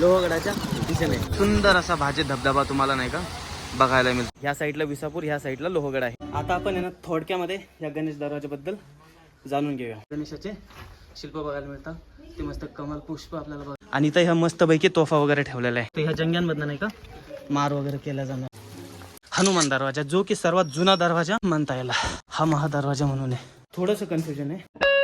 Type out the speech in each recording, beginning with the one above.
लोहगडाच्या दिशेने. सुंदर असा भाजी धबधबा तुम्हाला नाही का? बघायला मिळतो. ह्या साईडला विसापूर ह्या साईडला लोहगड आहे. आता आपण आहे ना थोडक्यामध्ये या गणेश दरवाजाबद्दल जाणून घेऊया. गणेशाचे शिल्प बघायला मिळतात. ते मस्त कमल पुष्प आपल्याला बघ आणि इथं ह्या मस्तपैकी तोफा वगैरे ठेवलेला आहे. तर ह्या जंग्यांमधनं नाही का मार वगैरे केला जाणार. हनुमान दरवाजा जो की सर्वात जुना दरवाजा म्हणता याला हा महादरवाजा म्हणून आहे. थोडंसं कन्फ्युजन आहे.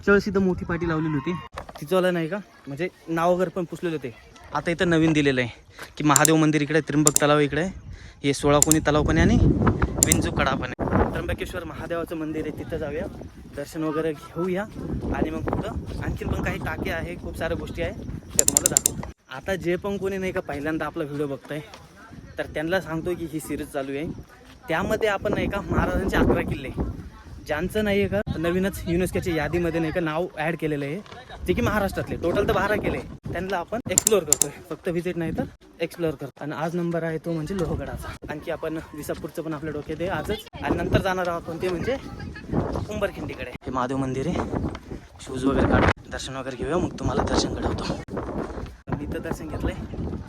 मागच्या वेळेस इथं मोठी पाटी लावलेली होती. तिचंवाला नाही का? म्हणजे नाव वगैरे पण पुसलेले होते. आता इथं नवीन दिलेलं आहे की महादेव मंदिर इकडे त्रिंबक त्र्यंबक तलाव इकडे. हे सोळा कोणी तलाव पण आहे आणि विंजू कडा पण आहे. त्र्यंबकेश्वर महादेवाचं मंदिर आहे तिथं जाऊया. दर्शन वगैरे घेऊया. आणि मग पुढं आणखीन पण काही टाके आहे खूप साऱ्या गोष्टी आहे त्या तुम्हाला दाखवतो. आता जे पण कोणी नाही का पहिल्यांदा आपला व्हिडिओ बघताय तर त्यांना सांगतो की ही सिरीज चालू आहे. त्यामध्ये आपण नाही का महाराजांचे अकरा किल्ले. ज्यांचं नाही आहे का नवीनच युनेस्कोच्या यादीमध्ये नाही का नाव ॲड केलेलं आहे. जे की महाराष्ट्रातले टोटल तर बारा केले. त्यांना आपण एक्सप्लोअर करतोय. फक्त व्हिजिट नाही तर एक्सप्लोअर करतो आणि आज नंबर आहे तो म्हणजे लोहगडाचा. आणखी आपण विसापूरचं पण आपल्या डोक्यात आहे. आजच. आणि नंतर जाणार आहोत कोणते ते म्हणजे उंबरखिंडीकडे. हे महादेव मंदिर आहे. शूज वगैरे काढ. दर्शन वगैरे घेऊया. मग तुम्हाला दर्शन घडवतो. मी तर दर्शन घेतलंय.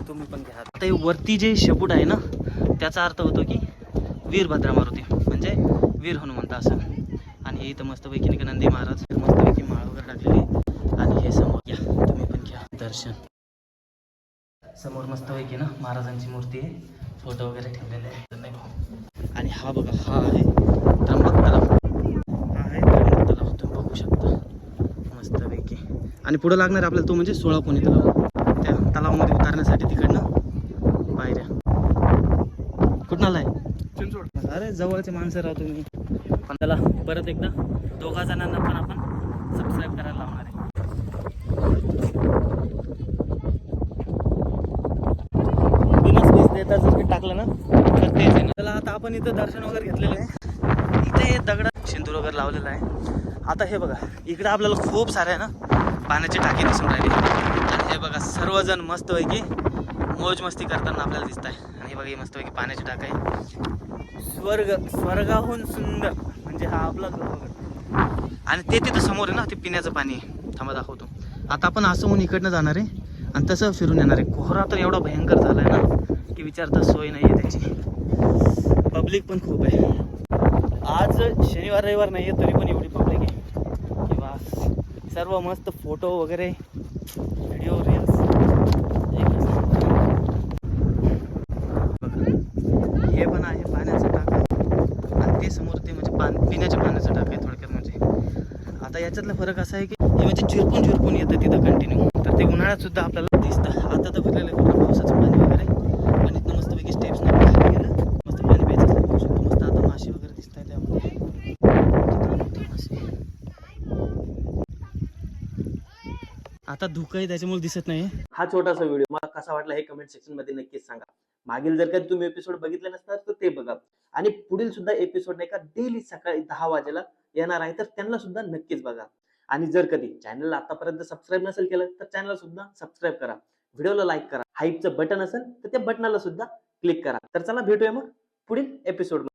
तुम्ही पण घ्या. आता हे वरती जे शेपूट आहे ना त्याचा अर्थ होतो की वीरभद्रा मारुती. म्हणजे वीर हनुमंत असं. आणि हे इथं मस्तपैकी नाही का नंदी महाराज मस्तपैकी माळ वगैरे टाकलेली. आणि हे समोर घ्या तुम्ही पण घ्या दर्शन. समोर मस्तपैकी ना महाराजांची मूर्ती आहे. फोटो वगैरे ठेवलेले आहे. आणि हा बघा हा आहे त्र्यंबक तलाव. हा आहे त्र्यंबक तलाव. तुम्ही बघू शकता. मस्तपैकी. आणि पुढं लागणार आपल्याला तो म्हणजे सोळा कोणी तलाव. त्या तलावामध्ये उतारण्यासाठी तिकडनं पायऱ्या कुठं आलाय? अरे जवळचे माणसं राहतो तुम्ही. पण त्याला परत एकदा दोघा जणांना पण आपण सबस्क्राईब करायला लावणार आहे. बिना स्पेस देता जर टाकलं ना तर तेच आहे ना त्याला आता आपण इथं दर्शन वगैरे घेतलेलं आहे. इथे दगड सिंदूर वगैरे लावलेलं आहे. आता हे बघा इकडे आपल्याला खूप सारे आहे ना पाण्याची टाकी दिसून राहिली. आणि हे बघा सर्वजण मस्तपैकी मौज मस्ती करताना आपल्याला दिसत आहे आणि हे बघा ही मस्तपैकी पाण्याची टाक आहे. स्वर्ग स्वर्गाहून सुंदर म्हणजे हा आपला लोहगड आणि ते तिथं समोर आहे ना ते पिण्याचं पाणी आहे. थांबा दाखवतो. आता आपण असं होऊन इकडनं जाणार आहे आणि तसं फिरून येणार आहे. कोहरा तर एवढा भयंकर झाला आहे ना की विचारता सोय नाही आहे त्याची. पब्लिक पण खूप आहे. आज शनिवार रविवार नाही आहे तरी पण एवढी पब्लिक आहे. की सर्व मस्त फोटो वगैरे व्हिडिओ रील्स हे पण आहे पाण्याचं टाक आणि ते समोर ते म्हणजे पान पिण्याच्या पाण्याचं टाक आहे थोडक्यात म्हणजे. आता याच्यातला फरक असा आहे की हे म्हणजे झिरपून झिरपून येतं तिथं कंटिन्यू तर ते उन्हाळ्यात सुद्धा आपल्याला दिसतं. आता तर भरलेलं आहे पूर्ण पावसाचं पाणी वगैरे. आणि इथं मस्तपैकी स्टेप्स खाली गेलं. मस्त पाणी प्यायचं असलं शकतो. मस्त आता मासे वगैरे दिसत आहे त्यामध्ये. मासे आता धुकं आहे त्याच्यामुळे दिसत नाही. हा छोटासा व्हिडिओ मला कसा वाटला हे कमेंट सेक्शनमध्ये नक्कीच सांगा. मागील जर कधी तुम्ही एपिसोड बघितले नसतात तर ते बघा. आणि पुढील सुद्धा एपिसोड नाही का डेली सकाळी दहा वाजेला येणार आहे तर त्यांना सुद्धा नक्कीच बघा. आणि जर कधी चॅनलला आतापर्यंत सबस्क्राईब नसेल केलं तर चॅनलला सुद्धा सबस्क्राईब करा. व्हिडिओला लाईक करा. हाईपचं बटन असेल तर त्या बटनाला सुद्धा क्लिक करा. तर चला भेटूया मग पुढील एपिसोड